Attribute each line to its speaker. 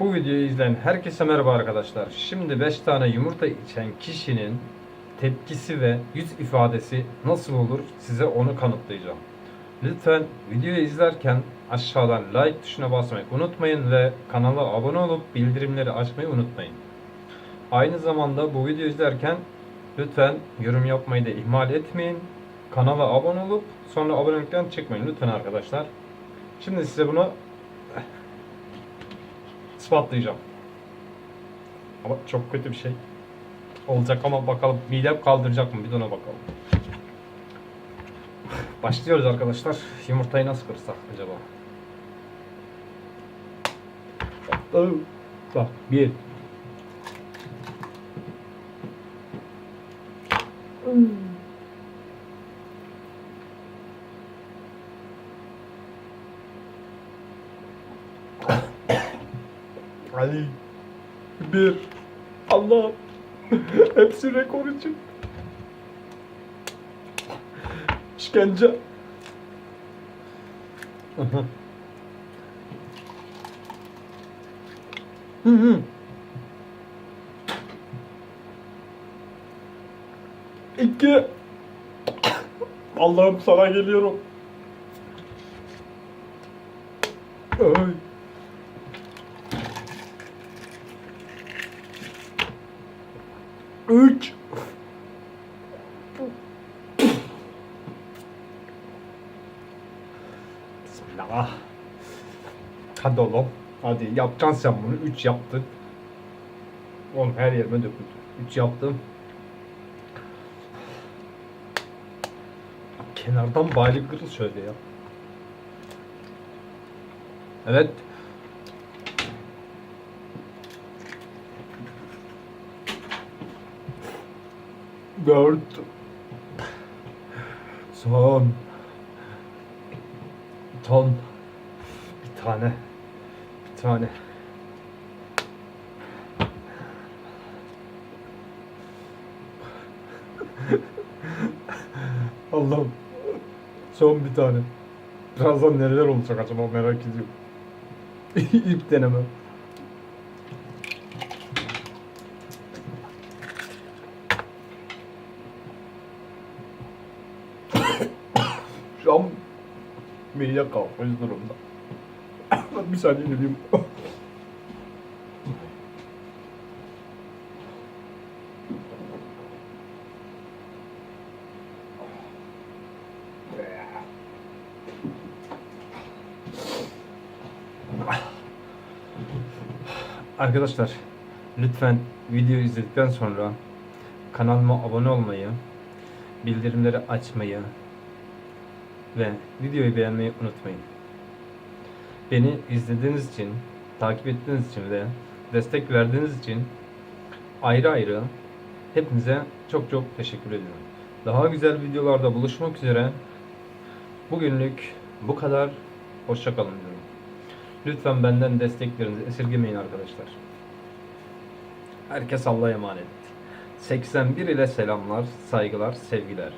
Speaker 1: Bu videoyu izleyen herkese merhaba arkadaşlar. Şimdi 5 tane yumurta içen kişinin tepkisi ve yüz ifadesi nasıl olur size onu kanıtlayacağım. Lütfen videoyu izlerken aşağıdan like tuşuna basmayı unutmayın ve kanala abone olup bildirimleri açmayı unutmayın. Aynı zamanda bu videoyu izlerken lütfen yorum yapmayı da ihmal etmeyin. Kanala abone olup sonra abonelikten çıkmayın lütfen arkadaşlar. Şimdi size bunu ispatlayacağım. Ama çok kötü bir şey olacak ama bakalım midem kaldıracak mı bir de ona bakalım. Başlıyoruz arkadaşlar. Yumurtayı nasıl kırsak acaba? Bak bir. Ali. Bir. Allah. Hepsi rekor için. İşkence. Hı hı. İki. Allah'ım sana geliyorum. Ay. Üç. Bismillah. Hadi oğlum. Hadi yapacaksın sen bunu. Üç yaptın. Oğlum her yerime döküldü. Üç yaptım. Kenardan bali kırıl şöyle ya. Evet. Dört. Son. Ton. Bir tane. Bir tane. Allah'ım. Son bir tane. Birazdan neler olacak acaba merak ediyorum. İlk deneme. Şu an mide kalkmış durumda. bir saniye geleyim. Arkadaşlar lütfen videoyu izledikten sonra kanalıma abone olmayı, bildirimleri açmayı ve videoyu beğenmeyi unutmayın. Beni izlediğiniz için, takip ettiğiniz için ve destek verdiğiniz için ayrı ayrı hepinize çok çok teşekkür ediyorum. Daha güzel videolarda buluşmak üzere. Bugünlük bu kadar. Hoşçakalın diyorum. Lütfen benden desteklerinizi esirgemeyin arkadaşlar. Herkes Allah'a emanet. 81 ile selamlar, saygılar, sevgiler.